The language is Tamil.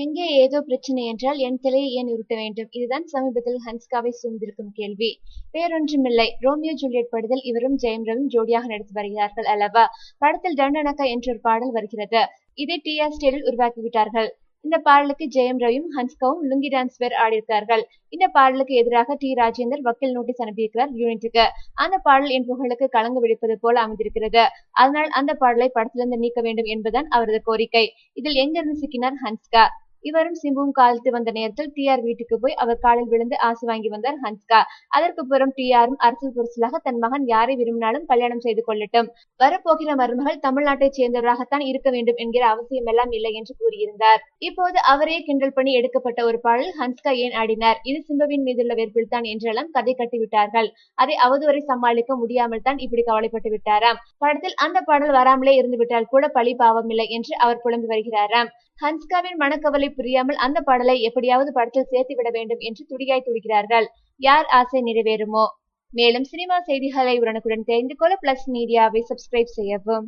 எங்கே ஏதோ பிரச்சனை என்றால் என் தலையை ஏன் உருட்ட வேண்டும்? இதுதான் சமீபத்தில் ஹன்ஸ்காவை சூழ்ந்திருக்கும் கேள்வி. வேறொன்றுமில்லை. ரோமியோ ஜூலியட் படத்தில் இவரும் ஜெயம் ரவியும் ஜோடியாக நடித்து வருகிறார்கள் அல்லவா? படத்தில் டண்டனக்கா என்ற ஒரு பாடல் வருகிறது. இதை டி ஆர் ஸ்டேலில் உருவாக்கிவிட்டார்கள். இந்த பாடலுக்கு ஜெயம் ரவியும் ஹன்ஸ்காவும் லுங்கி டான்ஸ் வேர் ஆடியிருக்கார்கள். இந்த பாடலுக்கு எதிராக டி. ராஜேந்தர் வக்கீல் நோட்டீஸ் அனுப்பியிருக்கிறார் யூனிட்டுக்கு. அந்த பாடல் என் புகழுக்கு கலங்கு விடுப்பது போல அமைந்திருக்கிறது. அதனால் அந்த பாடலை படத்திலிருந்து நீக்க வேண்டும் என்பதுதான் அவரது கோரிக்கை. இதில் எங்கிருந்து சிக்கினார் ஹன்ஸ்கா? இவரும் சிம்புவும் காலத்து வந்த நேரத்தில் டி ஆர் வீட்டுக்கு போய் அவர் காலில் விழுந்து ஆசை வாங்கி வந்தார் ஹன்ஸ்கா. அதற்கு புறம் டி ஆரும் அரசியல் புரசலாக தன் மகன் யாரை விரும்பினாலும் கல்யாணம் செய்து கொள்ளட்டும். வரப்போகிற மருமகள் தமிழ்நாட்டை சேர்ந்தவராகத்தான் இருக்க வேண்டும் என்கிற அவசியம் எல்லாம் இல்லை என்று கூறியிருந்தார். இப்போது அவரே கிண்டல் பண்ணி எடுக்கப்பட்ட ஒரு பாடல் ஹன்ஸ்கா ஏன் ஆடினார்? இது சிம்புவின் மீதுள்ள வெறுப்பில் தான் என்றெல்லாம் கதை கட்டிவிட்டார்கள் அதை அவதுவரை சமாளிக்க முடியாமல் தான் இப்படி கவலைப்பட்டு விட்டாராம். படத்தில் அந்த பாடல் வராமலே இருந்துவிட்டால் கூட பழி பாவமில்லை என்று அவர் புலம்பி வருகிறாராம். ஹன்ஸ்காவின் மனக்கவலை புரியாமல் அந்த பாடலை எப்படியாவது படத்தில் சேர்த்து விட வேண்டும் என்று துடியாய் துடிக்கிறார்கள். யார் ஆசை நிறைவேறுமோ? மேலும் சினிமா செய்திகளை உடனுக்குடன் தெரிந்து கொள்ள பிளஸ் மீடியாவை சப்ஸ்கிரைப் செய்யவும்.